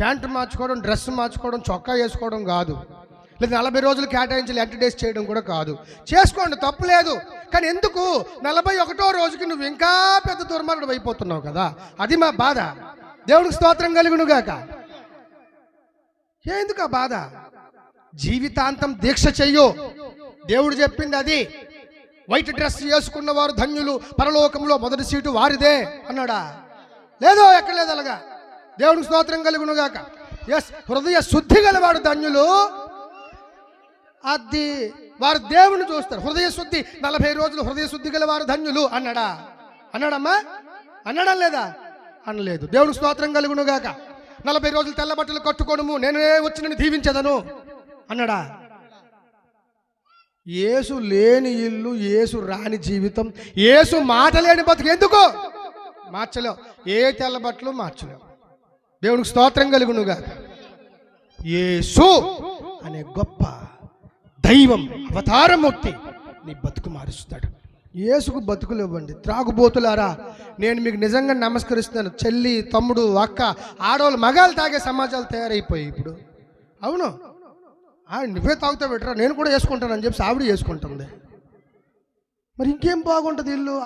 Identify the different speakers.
Speaker 1: Pant మార్చుకోవడం dress మార్చుకోవడం చొక్కా వేసుకోవడం కాదు. లేదా నలభై రోజులు కేటాయించి లెంట డేస్ చేయడం కూడా కాదు. చేసుకోండి తప్పు లేదు. కానీ ఎందుకు? నలభై ఒకటో రోజుకి నువ్వు ఇంకా పెద్ద దుర్మార్గుడు అయిపోతున్నావు కదా. అది మా బాధ. దేవుడికి స్తోత్రం కలుగునుగాక ఎందుకు ఆ బాధ? జీవితాంతం దీక్ష చెయ్యు. దేవుడు చెప్పింది అది. వైట్ డ్రెస్ వేసుకున్న వారు ధన్యులు. పరలోకంలో మొదటి సీటు వారిదే అన్నాడా? లేదో ఎక్కడ లేదు అలాగా. దేవుడికి స్తోత్రం కలుగునుగాక. ఎస్ హృదయ శుద్ధి గలవాడు ధన్యులు. అది వారు దేవుని చూస్తారు. హృదయ శుద్ధి నలభై రోజులు హృదయ శుద్ధి గలవారు ధన్యులు అన్నాడా? అన్నాడమ్మా? అన్నాడా లేదా? అనలేదు. దేవుడు స్తోత్రం కలుగునుగాక. నలభై రోజులు తెల్ల బట్టలు కట్టుకోను నేనే వచ్చి నేను దీవించదను. అన్నాడా? ఏసు లేని ఇల్లు ఏసు రాని జీవితం ఏసు మాట లేని బతుకు ఎందుకు? మార్చలేవు. ఏ తెల్ల బట్టలు మార్చలేవు. దేవునికి స్తోత్రం కలుగునుగా యేసు అనే గొప్ప దైవం అవతారమూర్తి నీ బతుకు మారుస్తాడు. యేసుకు బతుకులు ఇవ్వండి. త్రాగుబోతులారా నేను మీకు నిజంగా నమస్కరిస్తున్నాను. చెల్లి తమ్ముడు అక్క ఆడవాళ్ళు మగాలు తాగే సమాజాలు తయారైపోయాయి ఇప్పుడు. అవును. ఆ, నువ్వే తాగుతా పెట్టరా నేను కూడా వేసుకుంటానని చెప్పి ఆవిడ వేసుకుంటుంది. మరి ఇంకేం బాగుంటుంది ఇల్లు?